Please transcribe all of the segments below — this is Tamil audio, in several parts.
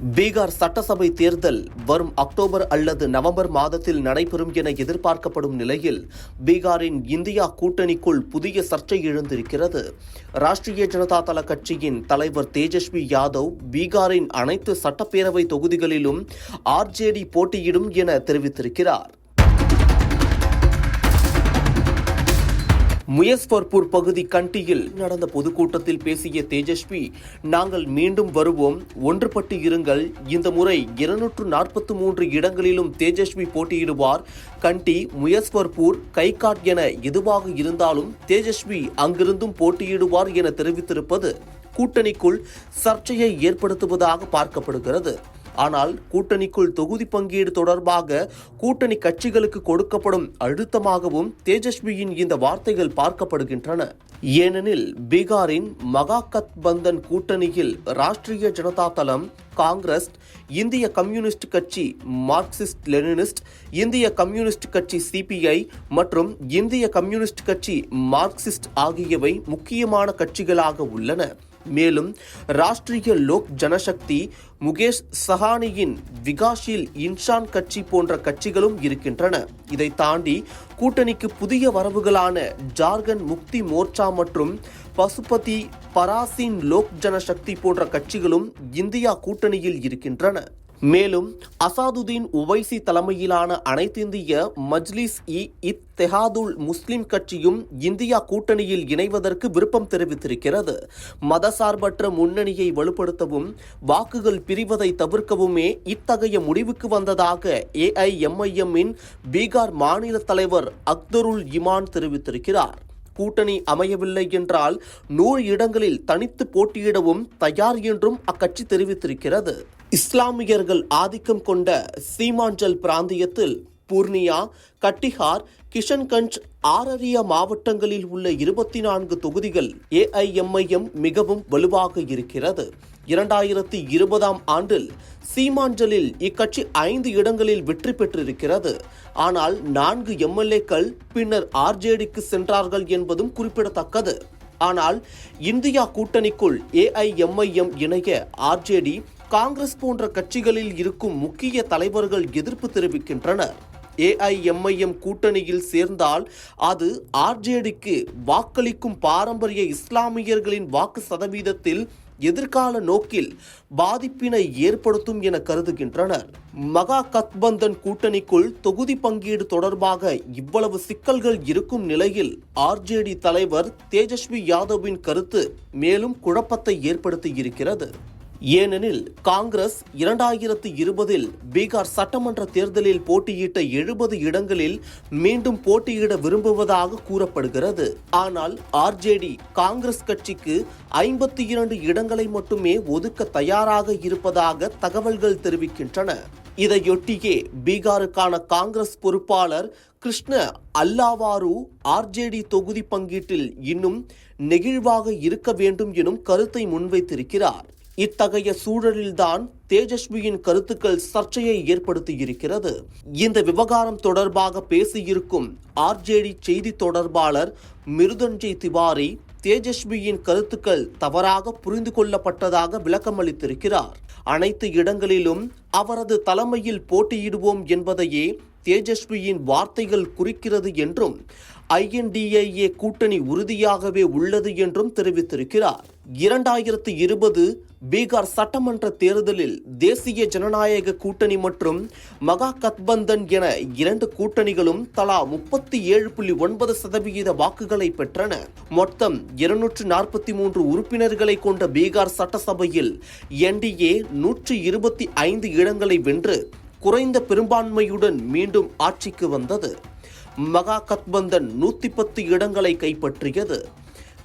பீகார் சட்டசபை தேர்தல் வரும் அக்டோபர் அல்லது நவம்பர் மாதத்தில் நடைபெறும் என எதிர்பார்க்கப்படும் நிலையில் பீகாரின் இந்தியா கூட்டணிக்குள் புதிய சர்ச்சை எழுந்திருக்கிறது. ராஷ்டிரிய ஜனதா தள கட்சியின் தலைவர் தேஜஸ்வி யாதவ் பீகாரின் அனைத்து சட்டப்பேரவை தொகுதிகளிலும் ஆர்ஜேடி போட்டியிடும் என தெரிவித்திருக்கிறார். முயஸ்பர்பூர் பகுதி கண்டியில் நடந்த பொதுக்கூட்டத்தில் பேசிய தேஜஸ்வி நாங்கள் மீண்டும் வருவோம். ஒன்றுபட்டு இருங்கள். இந்த முறை இருநூற்று நாற்பத்தி மூன்று இடங்களிலும் தேஜஸ்வி போட்டியிடுவார். கண்டி முயஸ்பர்பூர் கைகாட் என எதுவாக இருந்தாலும் தேஜஸ்வி அங்கிருந்தும் போட்டியிடுவார் என தெரிவித்திருப்பது கூட்டணிக்குள் சர்ச்சையை ஏற்படுத்துவதாக பார்க்கப்படுகிறது. ஆனால் கூட்டணிக்குள் தொகுதி பங்கீடு தொடர்பாக கூட்டணி கட்சிகளுக்கு கொடுக்கப்படும் அழுத்தமாகவும் தேஜஸ்வியின் இந்த வார்த்தைகள் பார்க்கப்படுகின்றன. ஏனெனில் பீகாரின் மகாகத் பந்தன் கூட்டணியில் ராஷ்டிரிய ஜனதா தளம் காங்கிரஸ் இந்திய கம்யூனிஸ்ட் கட்சி மார்க்சிஸ்ட் லெனினிஸ்ட் இந்திய கம்யூனிஸ்ட் கட்சி சிபிஐ மற்றும் இந்திய கம்யூனிஸ்ட் கட்சி மார்க்சிஸ்ட் ஆகியவை முக்கியமான கட்சிகளாக உள்ளன. மேலும் ராஷ்டிரிய லோக் ஜனசக்தி முகேஷ் சஹானியின் விகாஷில் இன்சான் கட்சி போன்ற கட்சிகளும் இருக்கின்றன. இதை தாண்டி கூட்டணிக்கு புதிய வரவுகளான ஜார்க்கண்ட் முக்தி மோர்ச்சா மற்றும் பசுபதி பராசின் லோக் ஜனசக்தி போன்ற கட்சிகளும் இந்தியா கூட்டணியில் இருக்கின்றன. மேலும் அசாதுதீன் உவைசி தலைமையிலான அனைத்திந்திய மஜ்லிஸ் இ இத்தெஹாதுல் முஸ்லிம் கட்சியும் இந்தியா கூட்டணியில் இணைவதற்கு விருப்பம் தெரிவித்திருக்கிறது. மதசார்பற்ற முன்னணியை வலுப்படுத்தவும் வாக்குகள் பிரிவதை தவிர்க்கவுமே இத்தகைய முடிவுக்கு வந்ததாக ஏஐஎம்ஐஎம்மின் பீகார் மாநில தலைவர் அக்தருல் இமான் தெரிவித்திருக்கிறார். கூட்டணி அமையவில்லை என்றால் நூறு இடங்களில் தனித்து போட்டியிடவும் தயார் என்றும் அக்கட்சி தெரிவித்திருக்கிறது. இஸ்லாமியர்கள் ஆதிக்கம் கொண்ட சீமாஞ்சல் பிராந்தியத்தில் பூர்ணியா கட்டிஹார் கிஷன்கஞ்ச் ஆரரியா மாவட்டங்களில் உள்ள இருபத்தி நான்கு தொகுதிகள் ஏஐஎம்ஐஎம் மிகவும் வலுவாக இருக்கிறது. இரண்டாயிரத்தி இருபதாம் ஆண்டில் சீமாஞ்சலில் இக்கட்சி ஐந்து இடங்களில் வெற்றி பெற்றிருக்கிறது. ஆனால் நான்கு எம்எல்ஏக்கள் பின்னர் ஆர்ஜேடிக்கு சென்றார்கள் என்பதும் குறிப்பிடத்தக்கது. ஆனால் இந்தியா கூட்டணிக்குள் ஏஐஎம்ஐஎம் இணைய ஆர்ஜேடி காங்கிரஸ் போன்ற கட்சிகளில் இருக்கும் முக்கிய தலைவர்கள் எதிர்ப்பு தெரிவிக்கின்றனர். ஏஐஎம்ஐஎம் கூட்டணியில் சேர்ந்தால் அது ஆர்ஜேடிக்கு வாக்களிக்கும் பாரம்பரிய இஸ்லாமியர்களின் வாக்கு சதவீதத்தில் எதிர்கால நோக்கில் பாதிப்பினை ஏற்படுத்தும் என கருதுகின்றனர். மகா கத்பந்தன் கூட்டணிக்குள் தொகுதி பங்கீடு தொடர்பாக இவ்வளவு சிக்கல்கள் இருக்கும் நிலையில் ஆர்ஜேடி தலைவர் தேஜஸ்வி யாதவின் கருத்து மேலும் குழப்பத்தை ஏற்படுத்தி இருக்கிறது. ஏனெனில் காங்கிரஸ் இரண்டாயிரத்து இருபதில் பீகார் சட்டமன்ற தேர்தலில் போட்டியிட்ட எழுபது இடங்களில் மீண்டும் போட்டியிட விரும்புவதாக கூறப்படுகிறது. ஆனால் ஆர்ஜேடி காங்கிரஸ் கட்சிக்கு ஐம்பத்தி இரண்டு இடங்களை மட்டுமே ஒதுக்க தயாராக இருப்பதாக தகவல்கள் தெரிவிக்கின்றன. இதையொட்டியே பீகாருக்கான காங்கிரஸ் பொறுப்பாளர் கிருஷ்ண அல்லாவாரு ஆர்ஜேடி தொகுதி பங்கீட்டில் இன்னும் நெகிழ்வாக இருக்க வேண்டும் எனும் கருத்தை முன்வைத்திருக்கிறார். இத்தகைய சூழலில்தான் தேஜஸ்வியின் கருத்துக்கள் சர்ச்சையை ஏற்படுத்தியிருக்கிறது. இந்த விவகாரம் தொடர்பாக பேசியிருக்கும் ஆர்ஜேடி செய்தி தொடர்பாளர் மிருதஞ்சய் திவாரி தேஜஸ்வியின் கருத்துக்கள் தவறாக புரிந்து கொள்ளப்பட்டதாக விளக்கமளித்திருக்கிறார். அனைத்து இடங்களிலும் அவரது தலைமையில் போட்டியிடுவோம் என்பதையே தேஜஸ்வியின் வார்த்தைகள் குறிக்கிறது என்றும் ஐஎன்டிஏஏ கூட்டணி உறுதியாகவே உள்ளது என்றும் தெரிவித்திருக்கிறார். இரண்டாயிரத்து இருபது பீகார் சட்டமன்ற தேர்தலில் தேசிய ஜனநாயக கூட்டணி மற்றும் மகா கத்பந்தன் என இரண்டு கூட்டணிகளும் தலா முப்பத்தி ஏழு புள்ளி ஒன்பது சதவிகித வாக்குகளை பெற்றன. மொத்தம் இருநூற்று நாற்பத்தி மூன்று உறுப்பினர்களை கொண்ட பீகார் சட்டசபையில் என்டிஏ நூற்றி இருபத்தி ஐந்து இடங்களை வென்று குறைந்த பெரும்பான்மையுடன் மீண்டும் ஆட்சிக்கு வந்தது. மகா கத்பந்தன் நூற்றி பத்து இடங்களை கைப்பற்றியது.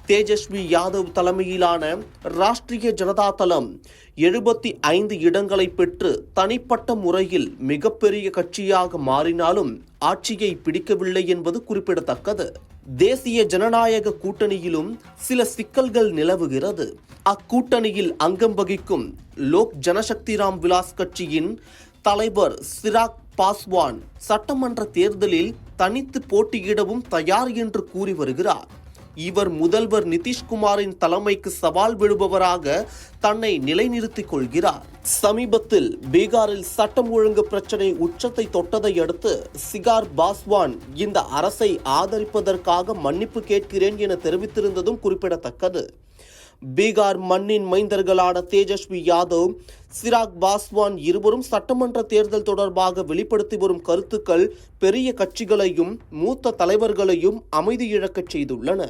தேஜஸ்வி யாதவ் தலைமையிலான ராஷ்டிரிய ஜனதா தளம் எழுபத்தி ஐந்து இடங்களை பெற்று தனிப்பட்ட முறையில் மிகப்பெரிய கட்சியாக மாறினாலும் ஆட்சியை பிடிக்கவில்லை என்பது குறிப்பிடத்தக்கது. தேசிய ஜனநாயக கூட்டணியிலும் சில சிக்கல்கள் நிலவுகிறது. அக்கூட்டணியில் அங்கம் வகிக்கும் லோக் ஜனசக்தி ராம் விலாஸ் கட்சியின் தலைவர் சிராக் பாஸ்வான் சட்டமன்ற தேர்தலில் தனித்து போட்டியிடவும் தயார் என்று கூறி வருகிறார். இவர் முதல்வர் நிதிஷ்குமாரின் தலைமைக்கு சவால் விடுபவராக தன்னை நிலைநிறுத்திக் கொள்கிறார். சமீபத்தில் பீகாரில் சட்டம் ஒழுங்கு பிரச்சனை உச்சத்தை தொட்டதை அடுத்து சிகார் பாஸ்வான் இந்த அரசை ஆதரிப்பதற்காக மன்னிப்பு கேட்கிறேன் என தெரிவித்திருந்ததும் குறிப்பிடத்தக்கது. பீகார் மண்ணின் மைந்தர்களான தேஜஸ்வி யாதவ் சிராக் பாஸ்வான் இருவரும் சட்டமன்ற தேர்தல் தொடர்பாக வெளிப்படுத்தி வரும் கருத்துக்கள் பெரிய கட்சிகளையும் மூத்த தலைவர்களையும் அமைதி இழக்கச் செய்துள்ளன.